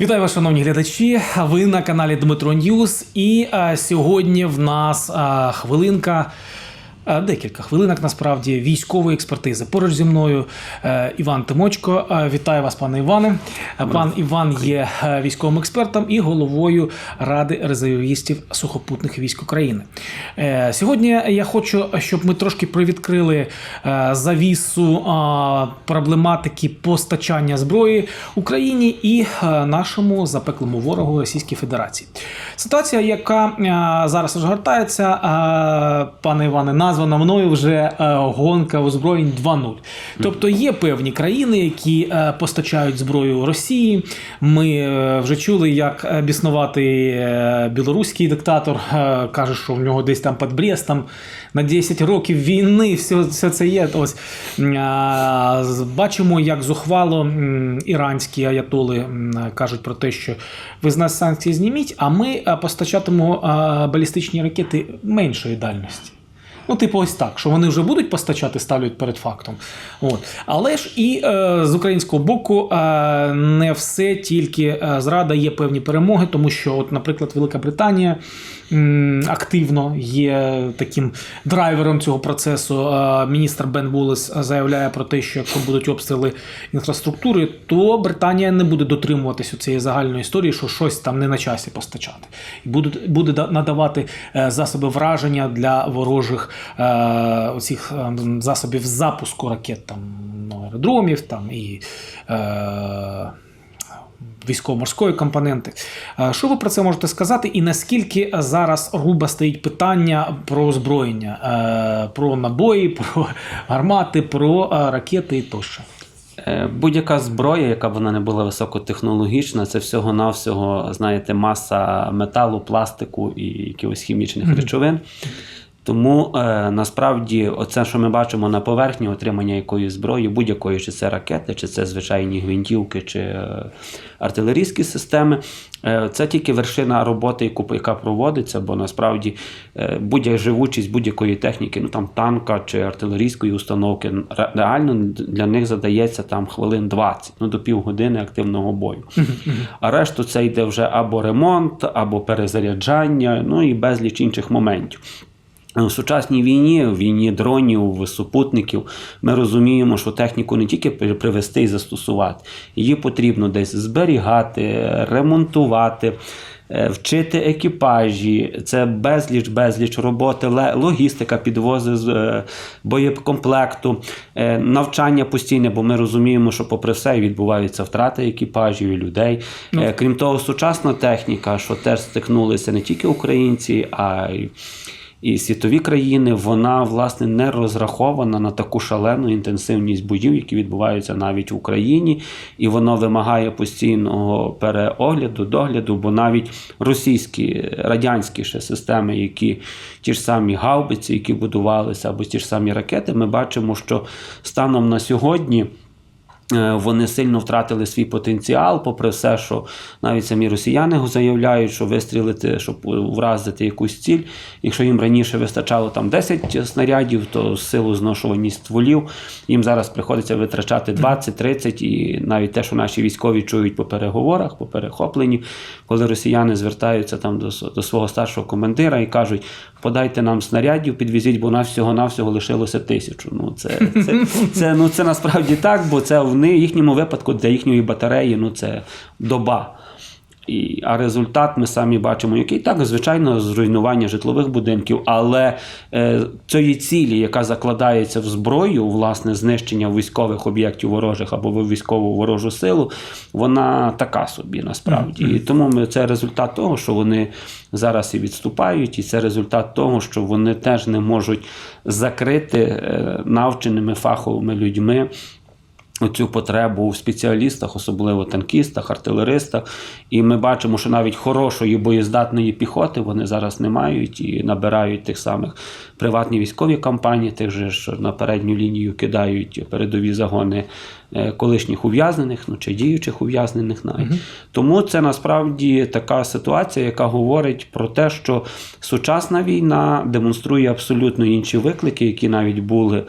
Вітаю вас, шановні глядачі. Ви на каналі Дмитро Ньюс. І а, сьогодні в нас а, хвилинка. А, Декілька хвилинок насправді військової експертизи. Поруч зі мною е, Іван Тимочко. Е, Вітаю вас, пане Іване. Е, Пан Іван є е, військовим експертом і головою Ради резервістів сухопутних військ України. Е, Сьогодні я хочу, щоб ми трошки привідкрили е, завісу проблематики постачання зброї Україні і е, нашому запеклому ворогу Російській Федерації. Ситуація, яка е, зараз розгортається, е, пане Іване, названа мною вже е, гонка озброєнь 2.0. Тобто є певні країни, які е, постачають зброю Росії. Ми е, вже чули, як біснуватий е, білоруський диктатор каже, що в нього десь там під Брестом на 10 років війни, все, все це є. Ось бачимо, як зухвало іранські аятоли кажуть про те, що ви з нас санкції зніміть, а ми постачатимемо балістичні ракети меншої дальності. Ну, типу, ось так, що вони вже будуть постачати, ставлять перед фактом. От. Але ж і е, з українського боку е, не все тільки е, зрада, є певні перемоги, тому що, от, наприклад, Велика Британія активно є таким драйвером цього процесу. Міністр Бен Волес заявляє про те, що якщо будуть обстріли інфраструктури, то Британія не буде дотримуватись у цієї загальної історії, що щось там не на часі постачати, і буде, буде надавати е, засоби враження для ворожих е, оцих е, засобів запуску ракет, там ну, аеродромів, там і. Військово-морської компоненти. Е, Що ви про це можете сказати? І наскільки зараз руба стоїть питання про озброєння, е, про набої, про гармати, про е, ракети і тощо? Будь-яка зброя, яка б вона не була високотехнологічна, це всього-навсього, знаєте, маса металу, пластику і якихось хімічних речовин. Тому е, насправді, оце, що ми бачимо на поверхні отримання якоїсь зброї, будь-якої, чи це ракети, чи це звичайні гвинтівки, чи е, артилерійські системи, е, це тільки вершина роботи, яку, яка проводиться, бо насправді е, будь-яка живучість будь-якої техніки, ну там танка чи артилерійської установки, реально для них задається там хвилин 20, ну до півгодини активного бою. А решту це йде вже або ремонт, або перезаряджання, ну і безліч інших моментів. У сучасній війні, в війні дронів, супутників, ми розуміємо, що техніку не тільки привезти і застосувати, її потрібно десь зберігати, ремонтувати. е, Вчити екіпажі, це безліч, безліч роботи, логістика, підвози з е, боєкомплекту, е, навчання постійне, бо ми розуміємо, що попри все відбуваються втрати екіпажів і людей. Е, Крім того, сучасна техніка, що теж стикнулися не тільки українці, а й і світові країни, вона власне не розрахована на таку шалену інтенсивність боїв, які відбуваються навіть в Україні, і воно вимагає постійного переогляду, догляду, бо навіть російські радянські ще системи, які ті ж самі гаубиці, які будувалися, або ті ж самі ракети, ми бачимо, що станом на сьогодні. Е, Вони сильно втратили свій потенціал, попри все, що навіть самі росіяни заявляють, що вистрілити, щоб вразити якусь ціль. Якщо їм раніше вистачало там 10 снарядів, то з силу зношуваність стволів їм зараз приходиться витрачати 20, 30 і навіть те, що наші військові чують по переговорах, по перехопленні, коли росіяни звертаються там до, до свого старшого командира і кажуть: подайте нам снарядів, підвізіть, бо у нас всього-навсього лишилося тисячу. Ну це, це, це, ну, це насправді так, бо це в ни- їхньому випадку для їхньої батареї ну, це доба. І, а результат ми самі бачимо, який так, звичайно, зруйнування житлових будинків, але е, цієї цілі, яка закладається в зброю, власне, знищення військових об'єктів ворожих або в військову ворожу силу, вона така собі насправді. І тому ми, це результат того, що вони зараз і відступають, і це результат того, що вони теж не можуть закрити е, навченими фаховими людьми цю потребу в спеціалістах, особливо танкістах, артилеристах. І ми бачимо, що навіть хорошої боєздатної піхоти вони зараз не мають і набирають тих самих приватні військові компанії, тих же що на передню лінію кидають передові загони е, колишніх ув'язнених, ну чи діючих ув'язнених навіть. Тому це насправді така ситуація, яка говорить про те, що сучасна війна демонструє абсолютно інші виклики, які навіть були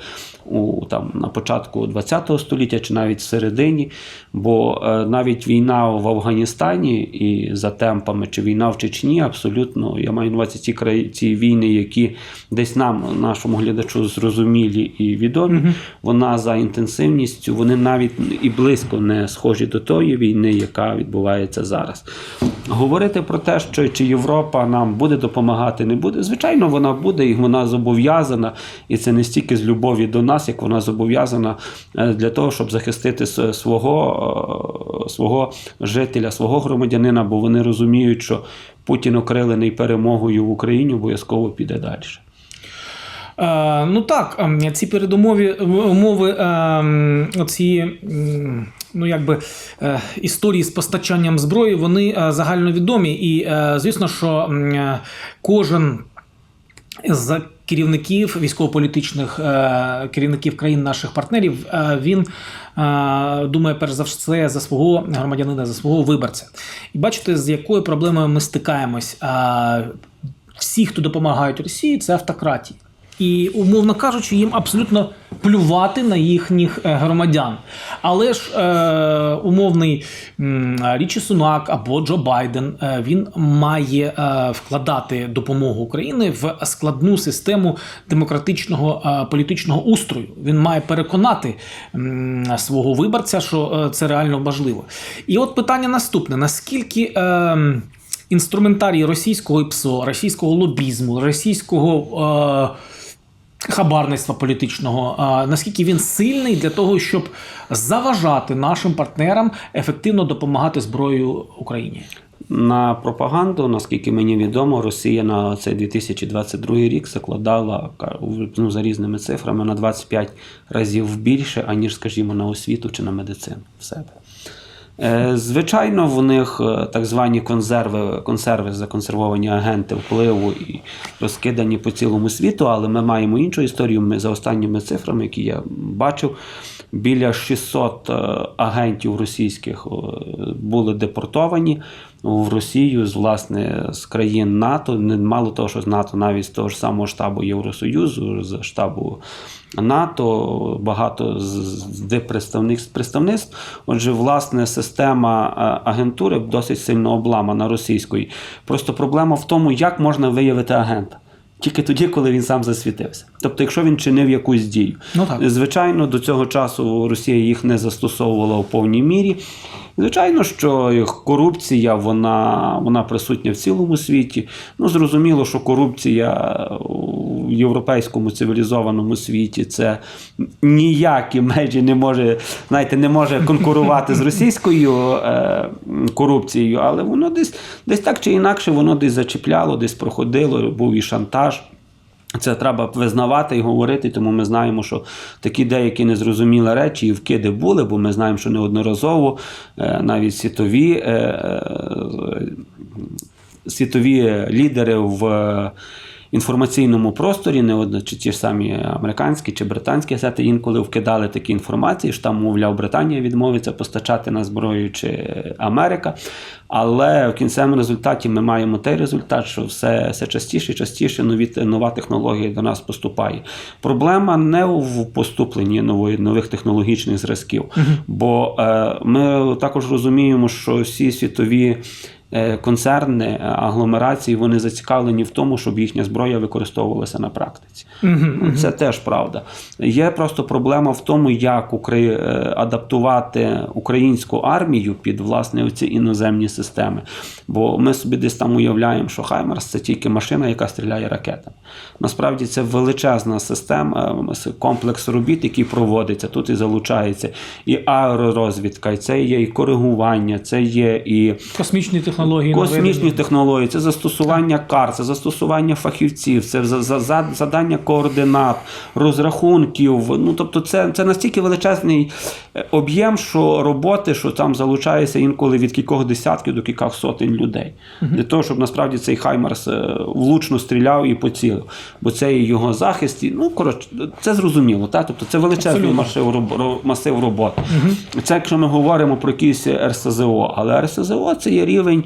у там на початку ХХ століття чи навіть середині. Бо е, навіть війна в Афганістані і за темпами, чи війна в Чечні, абсолютно я маю на увазі ці краї, ці війни, які десь нам, нашому глядачу, зрозумілі і відомі. Вона за інтенсивністю, вони навіть і близько не схожі до тої війни, яка відбувається зараз. Говорити про те, що чи Європа нам буде допомагати, не буде. Звичайно, вона буде і вона зобов'язана, і це не стільки з любові до нас, як вона зобов'язана е, для того, щоб захистити свого, е, свого жителя, свого громадянина, бо вони розуміють, що Путін окрилений перемогою в Україні обов'язково піде далі. Е, ну так, ем, ці передумови умови, ем, оці ну, якби, е, історії з постачанням зброї, вони е, загальновідомі. І е, звісно, що е, кожен з керівників військово-політичних е, керівників країн наших партнерів, е, він е, думає перш за все за свого громадянина, за свого виборця. І бачите, з якою проблемою ми стикаємось. Всі, хто допомагають Росії, це автократії. І, умовно кажучи, їм абсолютно плювати на їхніх е, громадян. Але ж е, умовний Річі Сунак або Джо Байден е, він має е, вкладати допомогу Україні в складну систему демократичного політичного устрою. Він має переконати свого виборця, що це реально важливо. І от питання наступне: наскільки. Е, Інструментарій російського ІПСО, російського лобізму, російського е, хабарництва політичного, наскільки він сильний для того, щоб заважати нашим партнерам ефективно допомагати зброєю Україні? На пропаганду, наскільки мені відомо, Росія на цей 2022 рік закладала ну, за різними цифрами на 25 разів більше, аніж, скажімо, на освіту чи на медицину в себе. Е, Звичайно, в них е, так звані консерви, консерви, законсервовані агенти впливу і розкидані по цілому світу, але ми маємо іншу історію. Ми за останніми цифрами, які я бачив, біля 600 е, агентів російських е, були депортовані в Росію з власне з країн НАТО. Мало того, що з НАТО, навіть з того ж самого штабу Євросоюзу, з штабу НАТО, багато з, де представництв представництв. Отже, власне, система е, агентури досить сильно обламана російської. Просто проблема в тому, як можна виявити агента. Тільки тоді, коли він сам засвітився. Тобто, якщо він чинив якусь дію. Ну так. Звичайно, до цього часу Росія їх не застосовувала в повній мірі. Звичайно, що корупція вона, вона присутня в цілому світі. Ну, зрозуміло, що корупція у європейському цивілізованому світі це ніякі межі не може, знаєте, не може конкурувати з російською е, корупцією, але воно десь, десь так чи інакше воно десь зачіпляло, десь проходило, був і шантаж. Це треба визнавати і говорити, тому ми знаємо, що такі деякі незрозумілі речі і вкиди були, бо ми знаємо, що неодноразово е, навіть світові, е, е, світові лідери в інформаційному просторі, не одно, чи ті ж самі американські чи британські газети інколи вкидали такі інформації, що там, мовляв, Британія відмовиться постачати на зброю чи Америка. Але в кінцевому результаті ми маємо той результат, що все, все частіше і частіше нові, нова технологія до нас поступає. Проблема не в поступленні нової, нових технологічних зразків, бо е, ми також розуміємо, що всі світові. Е, Концерни, е, агломерації вони зацікавлені в тому, щоб їхня зброя використовувалася на практиці. Ну, Це теж правда. Є просто проблема в тому, як Украї... е, адаптувати українську армію під власне оці іноземні системи. Бо ми собі десь там уявляємо, що Хаймерс це тільки машина, яка стріляє ракетами. Насправді це величезна система, комплекс робіт, який проводиться. Тут і залучається і аеророзвідка, і це є і коригування, це є і Космічні технології. Космічні технології, це застосування карт, це застосування фахівців, це за- за- за- задання координат, розрахунків. Ну тобто, це, це настільки величезний е, об'єм, що роботи, що там залучається інколи від кількох десятків до кількох сотень людей. Для того, щоб насправді цей Хаймерс е, влучно стріляв і поцілив. Бо це і його захист. і, Ну коротше, це зрозуміло. Та? Тобто це величезний масив, масив роботи. Це якщо ми говоримо про якісь РСЗО, але РСЗО це є рівень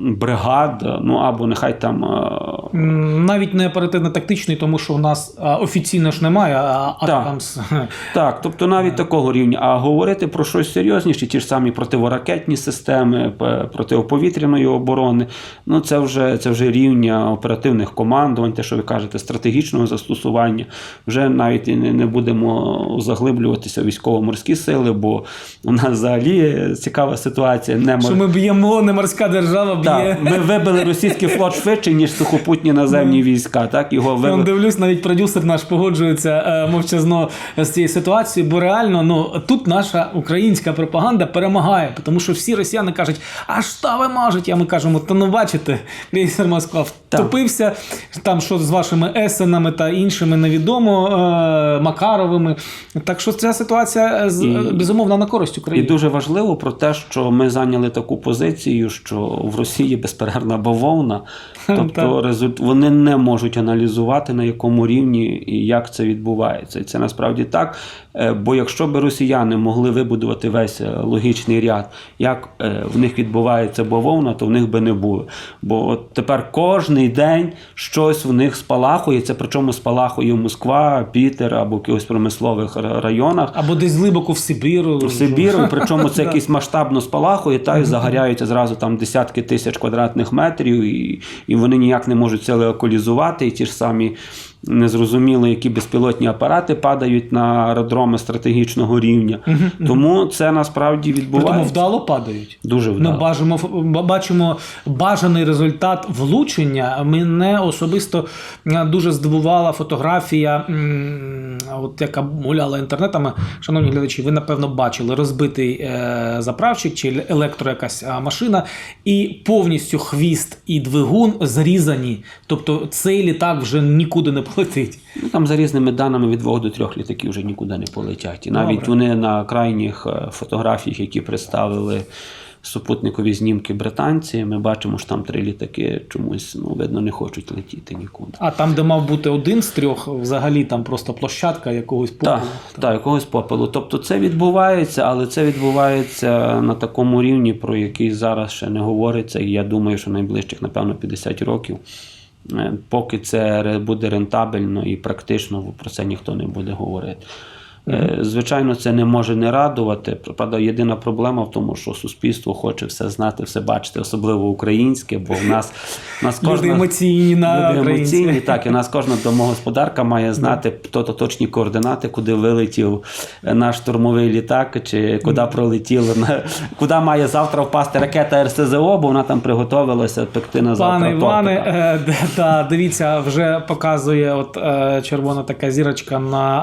бригад, ну або нехай там. е, Навіть не оперативно-тактичний, тому що у нас офіційно ж немає, а, Так. там Так, тобто навіть такого рівня. А говорити про щось серйозніше, ті ж самі противоракетні системи, протиповітряної оборони, ну це вже це вже рівня оперативних командувань, те, що ви кажете, стратегічного застосування. Вже навіть не, не будемо заглиблюватися в військово-морські сили, бо у нас взагалі цікава ситуація. Не що ми б'ємо, не морська держава б'є. так, ми вибили російський флот швидше, ніж сухопутні наземні війська. Так, його Я вибили. дивлюсь, навіть продюсер наш погоджується е, мовчазно з цією ситуацією, бо реально ну тут наша українська пропаганда перемагає, тому що всі росіяни кажуть, а що ви можете? А ми кажемо, та ну бачите, крейсер Москва втопився там, що з вашими есенами та іншими невідомо е, Макаровими. Так що ця ситуація е, І- безумовно на користь І дуже важливо про те, що ми зайняли таку позицію, що в Росії безперервна бавовна, тобто результ... вони не можуть аналізувати на якому рівні і як це відбувається. І це насправді так. Е, Бо якщо б росіяни могли вибудувати весь е, логічний ряд, як е, в них відбувається бавовна, то в них би не було. Бо от тепер кожний день щось в них спалахує. Це причому спалахує Москва, Пітер або в якихось промислових районах. Або десь глибоко в Сибіру. В Сибіру, причому це якийсь масштабно спалахує, та й загоряються зразу там десятки тисяч квадратних метрів, і, і вони ніяк не можуть це локалізувати. І ті ж самі незрозуміло, які безпілотні апарати падають на аеродроми стратегічного рівня. Тому це насправді відбувається. вдало падають. Дуже Ми вдало. бачимо, бажаний результат влучення. Мене особисто дуже здивувала фотографія, от яка гуляла інтернетами. Шановні глядачі, ви напевно бачили розбитий е, заправчик чи електро якась машина, і повністю хвіст і двигун зрізані. Тобто цей літак вже нікуди не полетить. Ну, там за різними даними від двох до трьох літаків вже нікуди не полетять. І навіть Добре. вони на крайніх е, фотографіях, які представили супутникові знімки британці, ми бачимо, що там три літаки чомусь ну, видно не хочуть летіти нікуди. А там, де мав бути один з трьох, взагалі там просто площадка якогось Так, попелу. так, якогось попелу. Тобто це відбувається, але це відбувається на такому рівні, про який зараз ще не говориться. І я думаю, що найближчих, напевно, 50 років, поки це буде рентабельно і практично, про це ніхто не буде говорити. Е, Звичайно, це не може не радувати. Правда, єдина проблема в тому, що суспільство хоче все знати, все бачити, особливо українське, бо в нас, в нас Люди емоційні на Люди емоційні, так, і у нас кожна домогосподарка має знати то, то точні координати, куди вилетів е, наш штурмовий літак, чи куди пролетіло, куди має завтра впасти ракета РСЗО, бо вона там приготовилася пекти на завтра. Пане Іване, е, та, дивіться, вже показує от е, червона така зірочка на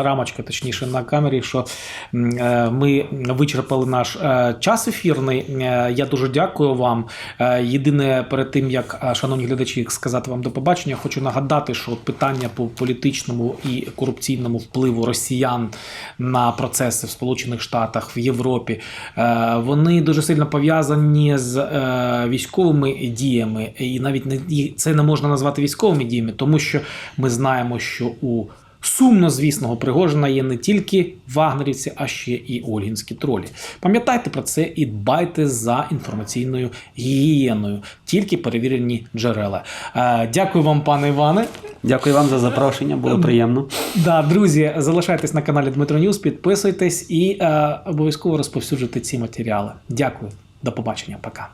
е, рамочка, точніше на камері, що ми вичерпали наш е, час ефірний. Е, я дуже дякую вам. Єдине, перед тим як шановні глядачі сказати вам до побачення, хочу нагадати, що питання по політичному і корупційному впливу росіян на процеси в Сполучених Штатах в Європі, е, вони дуже сильно пов'язані з е, військовими діями, і навіть не це не можна назвати військовими діями, тому що ми знаємо, що у Сумно звісного Пригожина є не тільки вагнерівці, а ще і ольгінські тролі. Пам'ятайте про це і дбайте за інформаційною гігієною, тільки перевірені джерела. Е, Дякую вам, пане Іване. Дякую вам за запрошення, було приємно. Да, друзі, залишайтесь на каналі Дмитро Ньюс, підписуйтесь і е, обов'язково розповсюджуйте ці матеріали. Дякую, до побачення, пока.